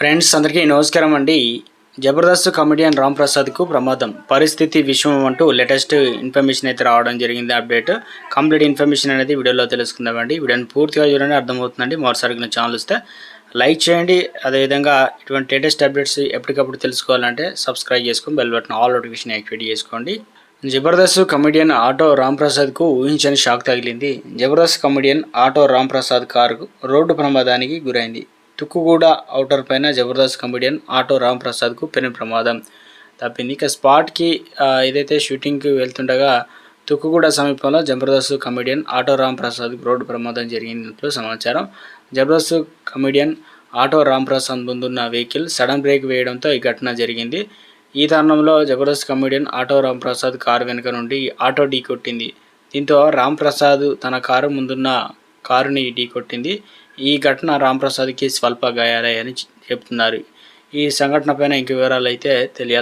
Friends అందరికీ నమస్కారం అండి. జబర్దస్త్ కమెడియన్ రామ్ ప్రసాద్కు ప్రమాదం. పరిస్థితి విషయం అంటూ లేటెస్ట్ ఇన్ఫర్మేషన్ అయితే రావడం జరిగింది. అప్డేట్ కంప్లీట్ ఇన్ఫర్మేషన్ అనేది వీడియోలో తెలుసుకుందామండి. వీడియోని పూర్తిగా చూడండి అర్థమవుతుందండి. మరోసారి ఛానల్ వస్తే లైక్ చేయండి. అదేవిధంగా ఇటువంటి లేటెస్ట్ అప్డేట్స్ ఎప్పటికప్పుడు తెలుసుకోవాలంటే సబ్స్క్రైబ్ చేసుకొని bell button all notification activate చేసుకోండి. జబర్దస్త్ కమెడియన్ ఆటో రామ్ ప్రసాద్కు ఊహించని షాక్ తగిలింది. Jabardasth comedian auto Ram Prasad car road ప్రమాదానికి గురైంది. తుక్కుగూడ అవుటర్ పైన జబర్దస్త్ కమెడియన్ ఆటో రామ్ ప్రసాద్కు పెను ప్రమాదం. తప్పింది. ఇక స్పాట్కి ఏదైతే షూటింగ్కి వెళ్తుండగా తుక్కుగూడ సమీపంలో Jabardasth comedian auto Ram Prasad road ప్రమాదం జరిగినట్లు సమాచారం. జబర్దస్త్ కమెడియన్ ఆటో రామ్ ప్రసాద్ ముందున్న వెహికల్ సడన్ బ్రేక్ వేయడంతో ఈ ఘటన జరిగింది. ఈ తరుణంలో Jabardasth comedian auto Ram Prasad car వెనుక నుండి ఆటో ఢీ కొట్టింది దీంతో రామ్ ప్రసాద్ తన కారు ముందున్న కారుని ఢీ కొట్టింది. ఈ ఘటన రాంప్రసాద్కి స్వల్ప గాయాలయ్యని చెప్తున్నారు. ఈ సంఘటన పైన ఇంక వివరాలు అయితే తెలియాలి.